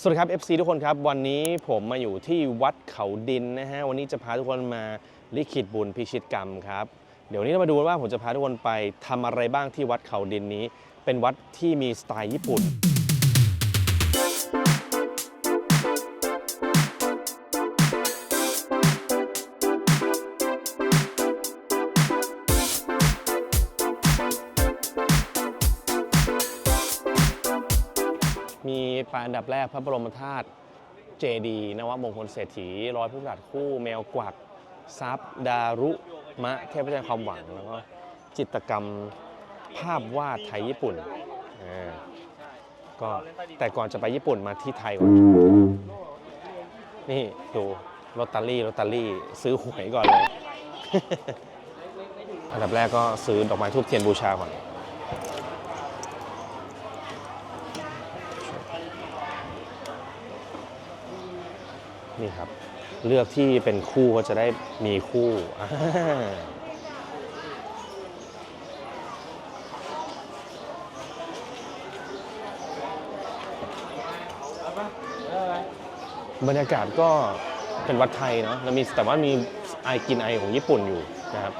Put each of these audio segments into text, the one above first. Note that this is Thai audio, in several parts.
สวัสดีครับ FC ทุกคนครับ วันนี้ผมมาอยู่ที่วัดเขาดินนะฮะ วันนี้จะพาทุกคนมาลิขิตบุญพิชิตกรรมครับ เดี๋ยวนนี้เรามาดูว่าผมจะพาทุกคนไปทำอะไรบ้างที่วัดเขาดินนี้ เป็นวัดที่มีสไตล์ญี่ปุ่น มีปลายอันดับแรกพระบรมธาตุเจดีนวมงคลเศรษฐีร้อยผู้ประกาศคู่แมวกวักทรัพย์ดารุมะเทพเจ้าความหวังแล้วก็จิตรกรรมภาพวาดไทยญี่ปุ่นอ่าก็แต่ก่อนจะไปญี่ปุ่นมาที่ไทยก่อนนี่ดูลอตเตอรี่ลอตเตอรี่ซื้อหวยก่อนเลย อันดับแรกก็ซื้อดอกไม้ทูบเทียนบูชาก่อน นี่ครับ เลือกที่เป็นคู่ก็จะได้มีคู่บรรยากาศก็เป็นวัดไทยเนาะแล้วมีแต่ว่ามีไอกินไอของญี่ปุ่นอยู่นะครับ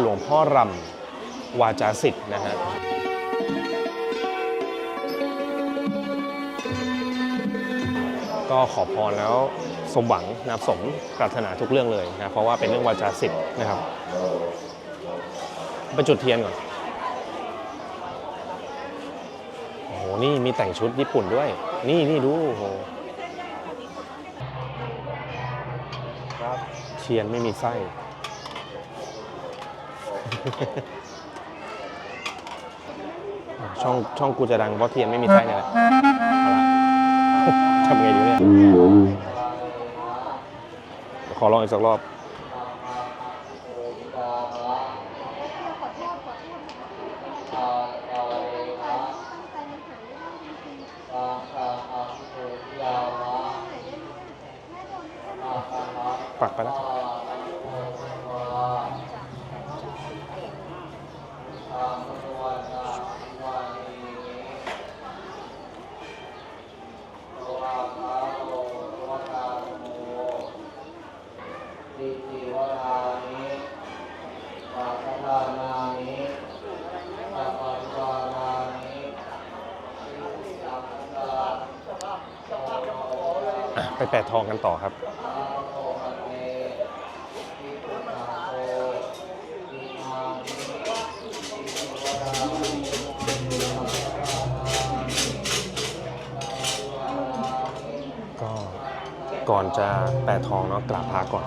หลวงพ่อรำวาจาสิทธิ์นะฮะก็ขอพรแล้ว สมหวังนะครับสมปรารถนาทุกเรื่องเลยนะเพราะว่าเป็นเรื่องวาจาสิทธิ์นะครับไปจุดเทียนก่อนโอ้โหนี่มีแต่งชุดญี่ปุ่นด้วย นี่นี่ดูโอ้โหเทียนไม่มีไส้ช่องช่องกูจะดังเพราะเทียนไม่มีไส้เนี่ยแหละเอาละทำไงดีเนี่ยเดี๋ย ขอลองอีกสักรอบ ปักไปแล้ว ติจิวรานิปัสสานานิสัพพะวารานิสิสัพพะ อะ ไปแปะทองกันต่อครับก็ก่อนจะแปะทองเนาะกราบพระก่อน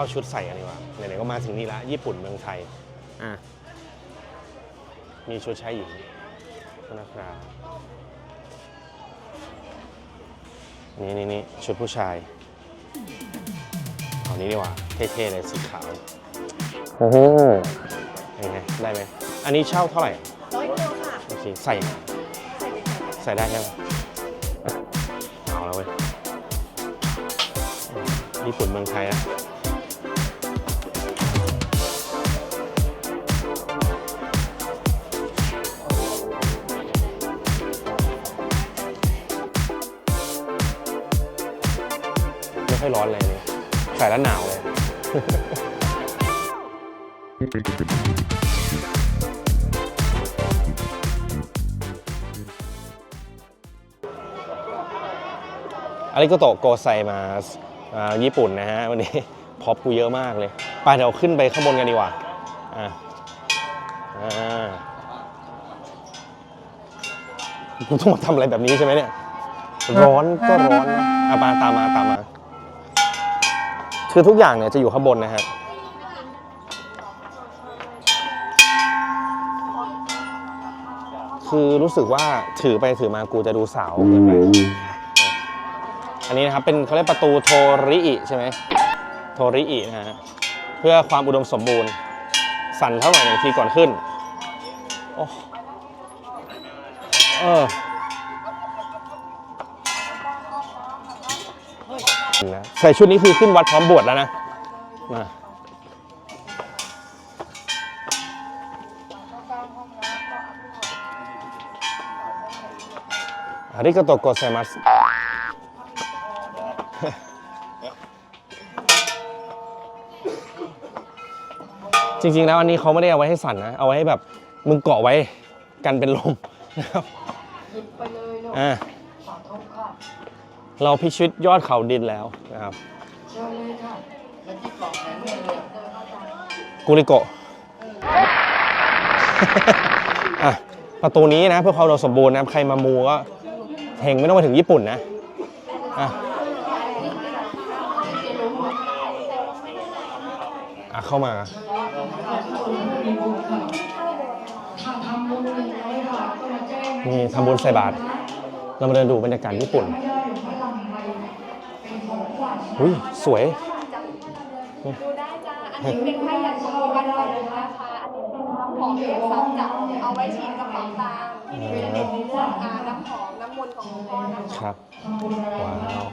าชุดใส่กันดีกว่าไหนๆก็มาถึงนี่ละญี่ปุ่นเมืองไทยอะมีชุดชายหญิงนะครับนี่นี่นี่ชุดผู้ชายเอานี้ดีกว่าเท่ๆเลยสีขาวโอ้โหยังไงได้ไหมอันนี้เช่าเท่าไหร่ร้อยเดียวค่ะโอเคใส่ใส่ไปค่ะใส่ได้ใช่ไหมเอาแล้วเว้ยญี่ปุ่นเมืองไทยอะ ค่อยร้อนเลยนี่ใส่แล้วหนาวเลย อาริโกโตโกไซมาญี่ปุ่นนะฮะวันนี้พอปกูเยอะมากเลยไปเดี๋ยวขึ้นไปข้างบนกันดีกว่าอะอ่ากูต้องมาทำอะไรแบบนี้ใช่ไหมเนี่ย ร้อนก็ร้อนนะอะมาตามมาตามมา คือทุกอย่างเนี่ยจะอยู่ข้างบนนะฮะคือรู้สึกว่าถือไปถือมากูจะดูสาวเกินไปอันนี้นะครับเป็นเขาเรียกประตูโทริอิใช่ไหมโทริอินะฮะเพื่อความอุดมสมบูรณ์ สั่นเท่าไหร่หนึ่งทีก่อนขึ้นโอ้เออ นะใส่ชุดนี้คือขึ้นวัดพร้อมบวชแล้วนะมาอาริกาโตโกเซมัสจริงๆแล้วอันนี้เขาไม่ได้เอาไว้ให้สั่นนะ เอาไว้ให้แบบมึงเกาะไว้กันเป็นลมนะครับอ่า เราพิชิตยอดเขาดินแล้วนะครับกุริโกะอะประตูนี้นะเพื่อความอุดมสมบูรณ์นะครับใครมามูก็เฮงไม่ต้องมาถึงญี่ปุ่นนะอะอะเข้ามานี่ทำบุญใส่บาตรเรามาเดินดูบรรยากาศญี่ปุ่น อุ้ยสวย ดูได้จ้าอันนี้เป็นผ้ายันโชว์กันก่อนเลยนะคะอันนี้เป็นน้ำหอมเรียกซับจะเอาไว้ฉีดกระเป๋าตังค์ที่นี่จะเป็นพวกอ่าน้ำหอมน้ำมนต์ของหลวงพ่อนะคะครับ ว้าว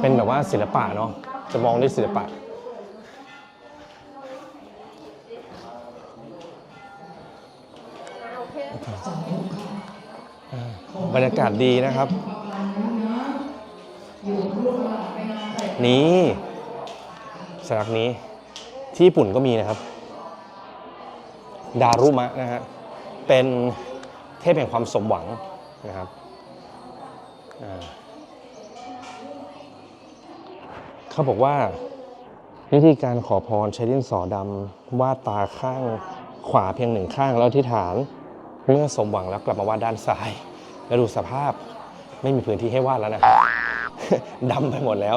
เป็นแบบว่าศิลปะเนาะ จะมองด้วยศิลปะโอเคบรรยากาศดีนะครับนี่ นี้สลักนี้ที่ญี่ปุ่นก็มีนะครับ ดารุมะนะฮะเป็นเทพแห่งความสมหวังนะครับเขาบอกว่า วิธีการขอพรใช้ดินสอดำวาดตาข้างขวาเพียงหนึ่งข้างแล้วอธิษฐาน เมื่อสมหวังแล้วกลับมาวาดด้านซ้าย แล้วดูสภาพไม่มีพื้นที่ให้วาดแล้วนะครับดำไปหมดแล้ว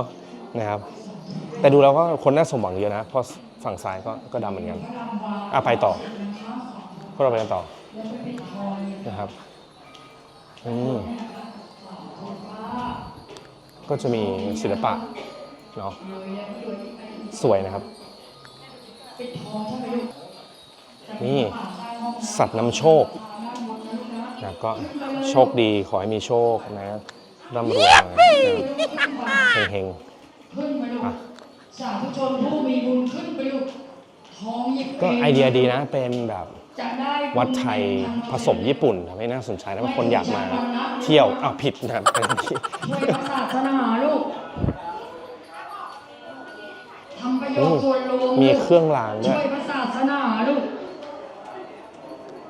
นะครับแต่ดูแล้วก็คนน่าสมหวังเยอะนะเพราะฝั่งซ้ายก็ก็ดำเหมือนกันอะไปต่อพวกเราไปกันต่อนะครับอืมก็จะมีศิลปะเนาะสวยนะครับ นี่สัตว์นำโชคนะก็โชคดีขอให้มีโชคนะร่ำรวยเฮงๆ อะสาธุชนผู้มีบุญขึ้นไปลูกทองหยิบก็ไอเดียดีนะเป็นแบบจะได้วัดไทยผสมญี่ปุ่นทำให้น่าสนใจนะว่าคนอยากมาเที่ยวอ้าวผิดนะครับเป็นที่ช่วยพระศาสนาลูกทำประโยชน์ส่วนรวมมีเครื่องรางด้ช่วยวยพระศาสนาลูก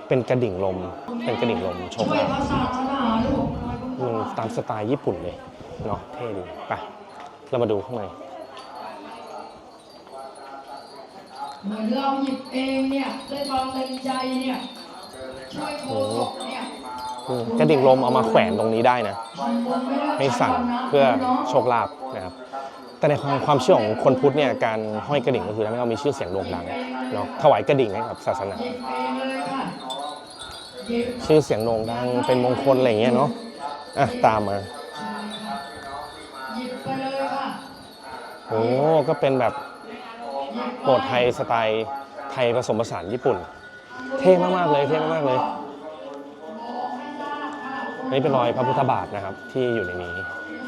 เป็นกระดิ่งลม เป็นกระดิ่งลมโชคช่วยลาภพระศาสนาลูกมันตามสไตล์ญี่ปุ่นเลยเนาะเท่ดีไป เรามาดูข้างในเหมือนเราหยิบเองเนี่ยด้วยความเต็มใจเนี่ยช่วยโคศกเนี่ยอืมกระดิ่งลมเอามาแขวนตรงนี้ได้นะทำบุญไม่ได้ให้สั่นเพื่อโชคลาภนะครับ แต่ในความความเชื่อของคนพุทธเนี่ยการห้อยกระดิ่งก็คือทำให้เรามีชื่อเสียงโด่งดังเนาะถวายกระดิ่งให้กับศาสนา หยิบเองเลยค่ะหยิบ ชื่อเสียงโด่งดังเป็นมงคลอะไรอย่างเงี้ยเนาะอะตามมา โอ้ก็เป็นแบบโปรดไทยสไตล์ไทยผสมผสานญี่ปุ่น เท่มากๆเลยเท่มากๆเลยนี่เป็นรอยพระพุทธบาทนะครับที่อยู่ในนี้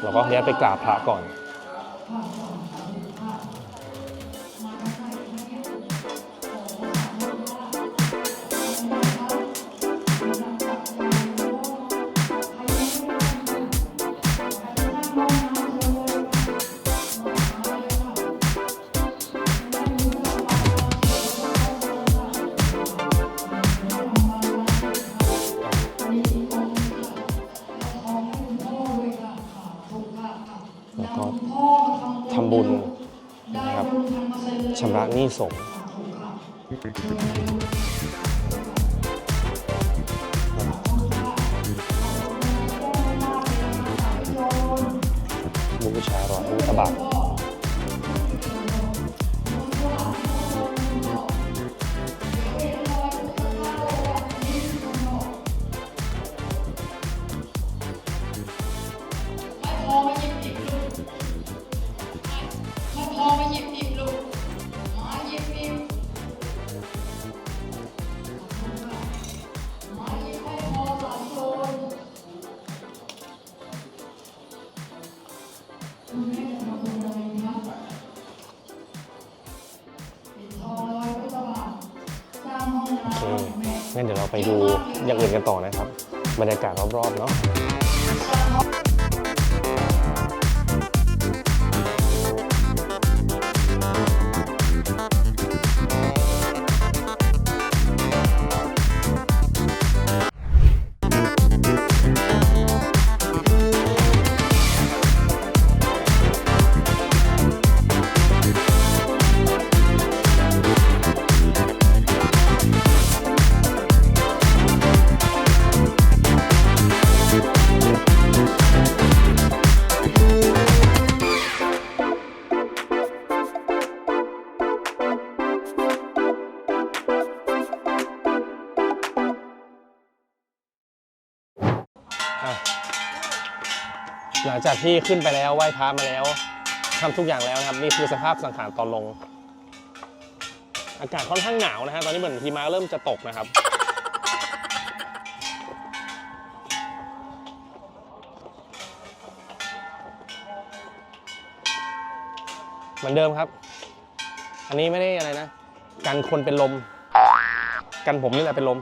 เราก็ขออนุญาตไปกราบพระก่อน ทำบุญนะครับชำระหนี้สงฆ์บูชารอยพระพุทธบาท เราไปดูอย่างอื่นกันต่อนะครับ บรรยากาศรอบๆเนาะ จากที่ขึ้นไปแล้วไหว้พระมาแล้วทำทุกอย่างแล้วนะครับ นี่คือสภาพสังขารตอนลง อากาศค่อนข้างหนาวนะฮะตอนนี้เหมือนหิมะเริ่มจะตกนะครับ เหมือนเดิมครับ อันนี้ไม่ได้อะไรนะ กันคนเป็นลม กันผมนี่แหละเป็นลม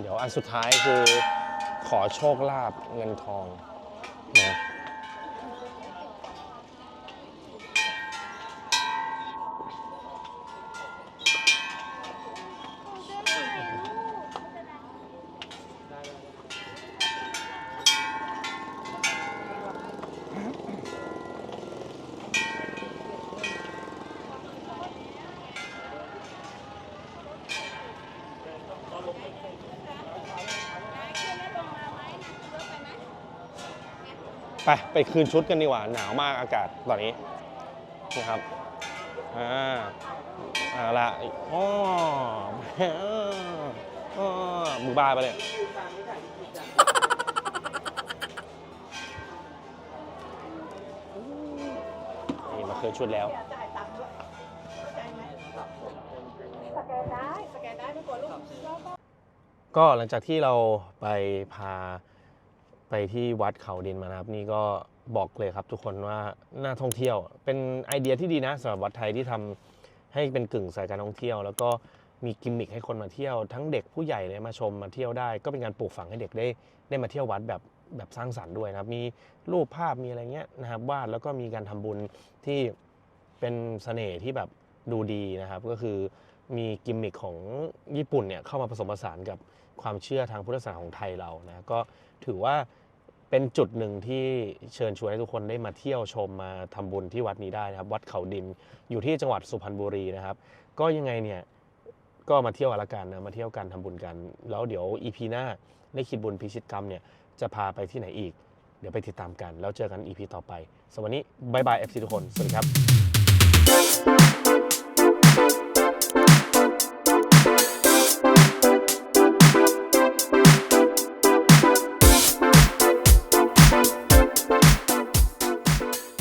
เดี๋ยวอันสุดท้ายคือขอโชคลาภเงินทองนะ ไปไปคืนชุดกันดีกว่าหนาวมากอากาศตอนนี้นะครับอ่าเอาละอ๋ออ๋อมือบ้าไปเลยนี่มาคืนชุดแล้วสแกนได้สแกนได้ไม่กลัวลูกก็หลังจากที่เราไปพา ไปที่วัดเขาดินมานะครับ นี่ก็บอกเลยครับทุกคนว่าน่าท่องเที่ยว เป็นไอเดียที่ดีนะสำหรับวัดไทยที่ทำให้เป็นกึ่งสายการท่องเที่ยว แล้วก็มีกิมมิคให้คนมาเที่ยว ทั้งเด็กผู้ใหญ่เลยมาชมมาเที่ยวได้ ก็เป็นการปลูกฝังให้เด็กได้ได้มาเที่ยววัดแบบแบบสร้างสรรค์ด้วยนะครับ มีรูปภาพมีอะไรเงี้ยนะครับวาดแล้วก็มีการทำบุญที่เป็นเสน่ห์ที่แบบดูดีนะครับ ก็คือมีกิมมิคของญี่ปุ่นเนี่ยเข้ามาผสมผสานกับความเชื่อทางพุทธศาสนาของไทยเรานะก็ถือว่า เป็นจุดหนึ่งที่เชิญชวนให้ทุกคนได้มาเที่ยวชมมาทำบุญที่วัดนี้ได้นะครับ วัดเขาดินอยู่ที่จังหวัดสุพรรณบุรีนะครับ ก็ยังไงเนี่ยก็มาเที่ยวละกันนะมาเที่ยวกันทำบุญกัน แล้วเดี๋ยวอีพีหน้าได้คิดบุญพิชิตกรรมเนี่ยจะพาไปที่ไหนอีก เดี๋ยวไปติดตามกัน แล้วเจอกันอีพีต่อไปสวัสดีบายบายเอฟซีทุกคน สวัสดีครับ